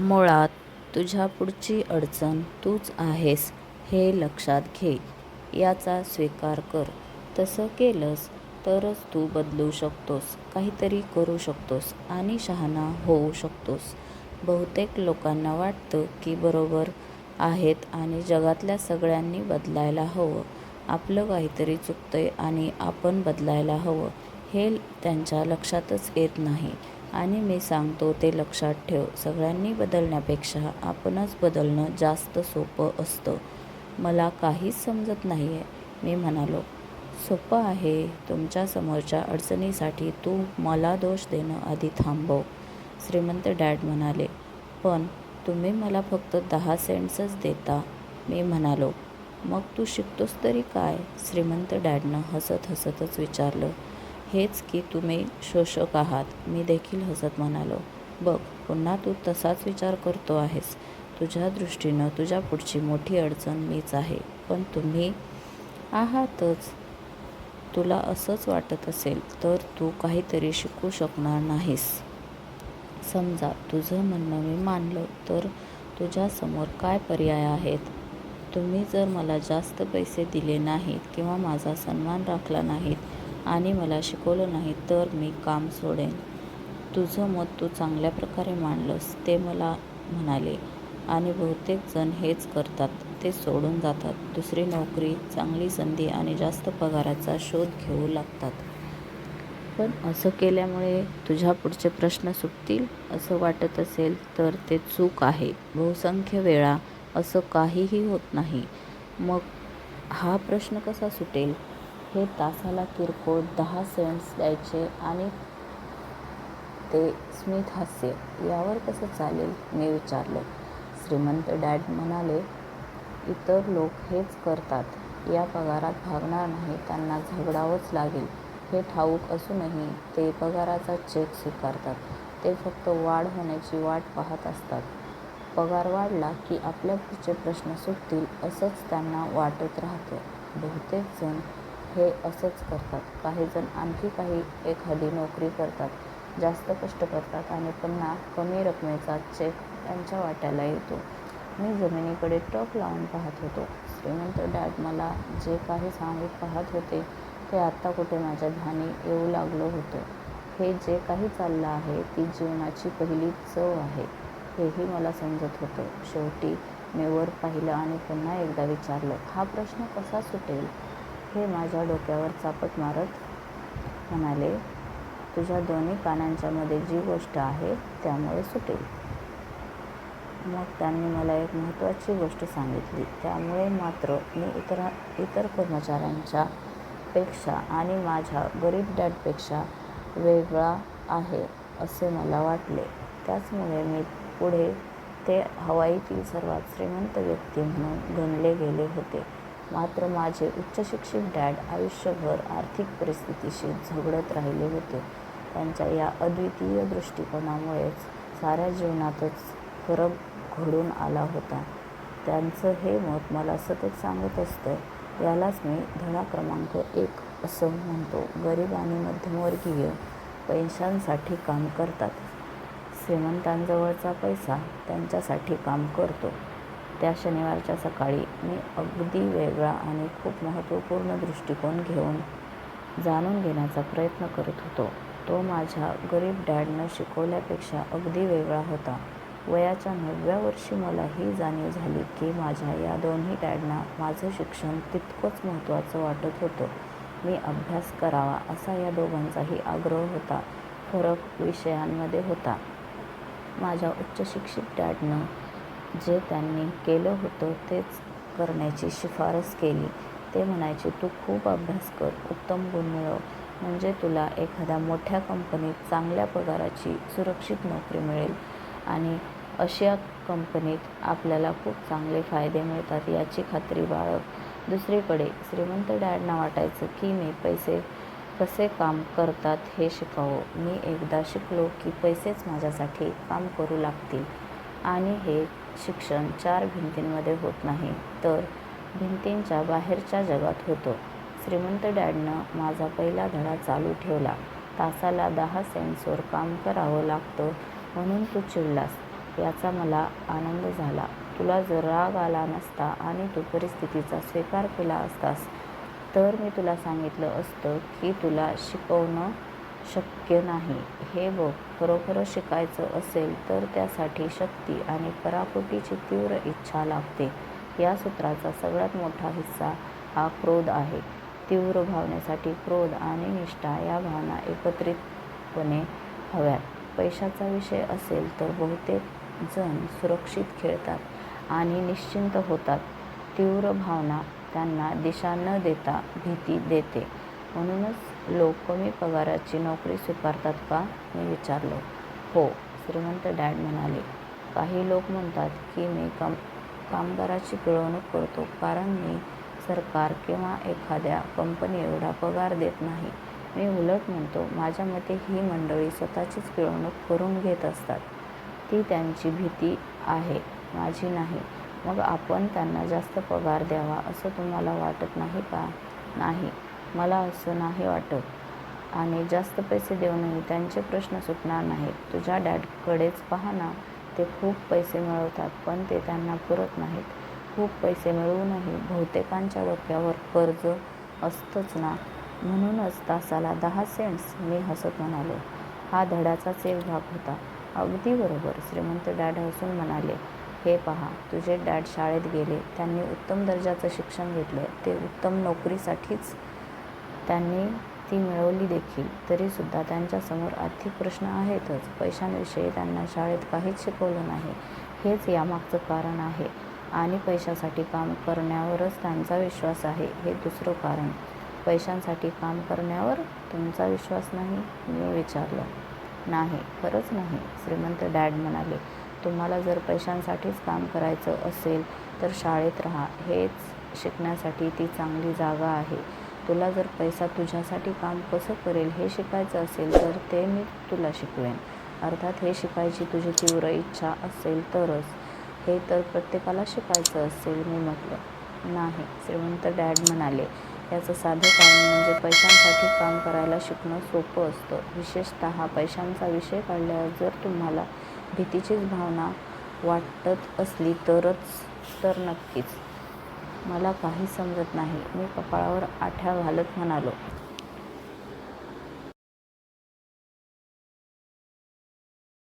मुळात तुझ्या पुढची अडचण तूच आहेस हे लक्षात घे. याचा स्वीकार कर. तसं केलंस तरच तू बदलू शकतोस, काहीतरी करू शकतोस आणि शहाणा होऊ शकतोस. बहुतेक लोकांना वाटतं की बरोबर आहेत आणि जगातल्या सगळ्यांनी बदलायला हवं, आपलं काहीतरी चुकतंय आणि आपण बदलायला हवं हे त्यांच्या लक्षातच येत नाही आणि मी सांगतो ते लक्षात ठेव, सगळ्यांनी बदलण्यापेक्षा आपणच बदलणं जास्त सोपं असतं. मला काहीच समजत नाही आहे मी म्हणालो. सोपं आहे. तुमच्या समोरच्या अडचणीसाठी तू मला दोष देणं आधी थांबव, श्रीमंत डॅड म्हणाले. पण तुम्ही मला फक्त दहा सेंट्सच देता, मी म्हणालो. मग तू शिकतोस तरी काय? श्रीमंत डॅडनं हसत हसतच विचारलं. हेच की तुम्ही शोषक आहात, मी देखील हसत म्हणालो. बघ, पुन्हा तू तसाच विचार करतो आहेस. तुझ्या दृष्टीनं तुझ्या पुढची मोठी अडचण मीच आहे, पण तुम्ही आहातच. तुला असंच वाटत असेल तर तू काहीतरी शिकू शकणार नाहीस. समजा तुझं म्हणणं मी मानलं तर तुझ्यासमोर काय पर्याय आहेत? तुम्ही जर मला जास्त पैसे दिले नाहीत किंवा माझा सन्मान राखला नाहीत आणि मला शिकवलं नाही तर मी काम सोडेन. तुझं मत तू चांगल्या प्रकारे मांडलंस, ते मला म्हणाले. आणि बहुतेक जण हेच करतात, ते सोडून जातात, दुसरी नोकरी, चांगली संधी आणि जास्त पगाराचा शोध घेऊ लागतात. पण असं केल्यामुळे तुझ्या पुढचे प्रश्न सुटतील असं वाटत असेल तर ते चूक आहे. बहुसंख्य वेळा असं काहीही होत नाही. मग हा प्रश्न कसा सुटेल? हे तासाला किरकोळ दहा सेंट्स द्यायचे आणि ते स्मित हास्य यावर कसं चालेल? मी विचारलं. श्रीमंत डॅड म्हणाले. इतर लोक हेच करतात. या पगारात भागणार नाही, त्यांना झगडावंच लागेल हे ठाऊक असूनही ते पगाराचा चेक स्वीकारतात. ते फक्त वाढ होण्याची वाट पाहत असतात. पगार वाढला की आपल्या पुढचे प्रश्न सुटतील असंच त्यांना वाटत राहतं. बहुतेक जण हे असंच करतात. काही जण आणखी काही एखादी नोकरी करतात, जास्त कष्ट करतात आणि पुन्हा कमी रकमेचा चेक त्यांच्या वाट्याला येतो. मी जमिनीकडे टक लावून पाहत होतो. श्रीमंत डॅड मला जे काही सांगू पाहत होते ते आत्ता कुठे माझ्या ध्यानी येऊ लागलं होतं. हे जे काही चाललं आहे ती जीवनाची पहिली चव आहे, हेही मला समजत होतं. शेवटी मी वर पाहिलं आणि पुन्हा एकदा विचारलं, हा प्रश्न कसा सुटेल? हे माझ्या डोक्यावर चापट मारत म्हणाले, तुझ्या दोन्ही कानांच्यामध्ये जी गोष्ट आहे त्यामुळे सुटेल. मग त्यांनी मला एक महत्त्वाची गोष्ट सांगितली. त्यामुळे मात्र मी इतर कर्मचाऱ्यांच्या पेक्षा आणि माझ्या गरीब डॅडपेक्षा वेगळा आहे असे मला वाटले. त्याचमुळे मी पुढे ते हवाईतील सर्वात श्रीमंत व्यक्ती म्हणून गणले गेले होते. मात्र माझे उच्चशिक्षित डॅड आयुष्यभर आर्थिक परिस्थितीशी झगडत राहिले होते. त्यांच्या या अद्वितीय दृष्टिकोनामुळेच साऱ्या जीवनातच फरक घडून आला होता. त्यांचं हे मत मला सतत सांगत असतं. यालाच मी धडा क्रमांक एक असं म्हणतो. गरीब आणि मध्यमवर्गीय पैशांसाठी काम करतात. श्रीमंतांजवळचा पैसा त्यांच्यासाठी काम करतो. त्या शनिवारच्या सकाळी मी अगदी वेगळा आणि खूप महत्त्वपूर्ण दृष्टिकोन घेऊन जाणून घेण्याचा प्रयत्न करत होतो. तो माझ्या गरीब डॅडनं शिकवल्यापेक्षा अगदी वेगळा होता. वयाच्या नवव्या वर्षी मला ही जाणीव झाली की माझ्या या दोन्ही डॅडना माझं शिक्षण तितकंच महत्त्वाचं वाटत होतं. मी अभ्यास करावा असा या दोघांचाही आग्रह होता, फरक विषयांमध्ये होता. माझ्या उच्चशिक्षित डॅडनं जे त्यांनी केलं होतं तेच करण्याची शिफारस केली. ते म्हणायचे तू खूप अभ्यास कर, उत्तम गुण मिळव, म्हणजे तुला एखाद्या मोठ्या कंपनीत चांगल्या पगाराची सुरक्षित नोकरी मिळेल आणि अशा कंपनीत आपल्याला खूप चांगले फायदे मिळतात याची खात्री बाळग. दुसरीकडे श्रीमंत डॅडना वाटायचं की मी पैसे कसे काम करतात हे शिकावं. मी एकदा शिकलो की पैसेच माझ्यासाठी काम करू लागतील आणि हे शिक्षण चार भिंतींमध्ये होत नाही, तर भिंतींच्या बाहेरच्या जगात होतं. श्रीमंत डॅडनं माझा पहिला धडा चालू ठेवला. तासाला दहा सेन्सवर काम करावं लागतं म्हणून तू चिडलास, याचा मला आनंद झाला. तुला जर राग आला नसता आणि तू परिस्थितीचा स्वीकार केला असतास तर मी तुला सांगितलं असतं की तुला शिकवणं शक्य नाही. हे बघ, खरोखरच शिकायचं असेल तर त्यासाठी शक्ती आणि पराकोटीची तीव्र इच्छा लागते. या सूत्राचा सगळ्यात मोठा हिस्सा हा क्रोध आहे. तीव्र भावनेसाठी क्रोध आणि निष्ठा या भावना एकत्रितपणे हव्यात. पैशाचा विषय असेल तर बहुतेक जण सुरक्षित खेळतात आणि निश्चिंत होतात. तीव्र भावना त्यांना दिशा न देता भीती देते. म्हणूनच लोक कमी पगाराची नोकरी स्वीकारतात का? मी विचारलो हो, श्रीमंत डॅड म्हणाले. काही लोक म्हणतात की मी कामगारांची पिळवणूक करतो कारण मी सरकार किंवा एखाद्या कंपनी एवढा पगार देत नाही. मी उलट म्हणतो, माझ्या मते ही मंडळी स्वतःचीच पिळवणूक करून घेत असतात. ती त्यांची भीती आहे, माझी नाही. मग आपण त्यांना जास्त पगार द्यावा असं तुम्हाला वाटत नाही का? नाही, मला असं नाही वाटत. आणि जास्त पैसे देऊनही त्यांचे प्रश्न सुटणार नाहीत. तुझ्या डॅडकडेच पहा ना. ते खूप पैसे मिळवतात पण ते त्यांना पुरत नाहीत. खूप पैसे मिळवूनही बहुतेकांच्या डोक्यावर कर्ज असतंच ना. म्हणूनच तासाला दहा सेंट्स. मी हसत म्हणालो. हा धड्याचाच एक भाग होता. अगदी बरोबर. श्रीमंत डॅड हसून म्हणाले. हे पहा, तुझे डॅड शाळेत गेले. त्यांनी उत्तम दर्जाचं शिक्षण घेतलं. ते उत्तम नोकरीसाठीच. त्यांनी ती मिळवली देखील. तरीसुद्धा त्यांच्यासमोर आर्थिक प्रश्न आहेतच. पैशांविषयी त्यांना शाळेत काहीच शिकवलं नाही. हेच यामागचं कारण आहे. आणि पैशासाठी काम करण्यावरच त्यांचा विश्वास आहे हे दुसरं कारण. पैशांसाठी काम करण्यावर तुमचा विश्वास नाही? मी विचारलं. नाही, खरंच नाही. श्रीमंत डॅड म्हणाले. तुम्हाला जर पैशांसाठीच काम करायचं असेल तर शाळेत राहा. हेच शिकण्यासाठी ती चांगली जागा आहे. तुला जर पैसा तुझ्यासाठी काम कसं करेल हे शिकायचं असेल तर ते मी तुला शिकवेन. अर्थात हे शिकायची तुझी तीव्र इच्छा असेल तरच. हे तर प्रत्येकाला शिकायचं असेल. मी म्हटलं. नाही, श्रीमंत डॅड म्हणाले. याचं साधं कारण म्हणजे पैशांसाठी काम करायला शिकणं सोपं असतं. विशेषतः पैशांचा विषय काढल्यावर जर तुम्हाला भीतीचीच भावना वाटत असली तरच. तर नक्कीच. मला काही समजत नाही. मी कपाळावर आठ्या घालत म्हणालो.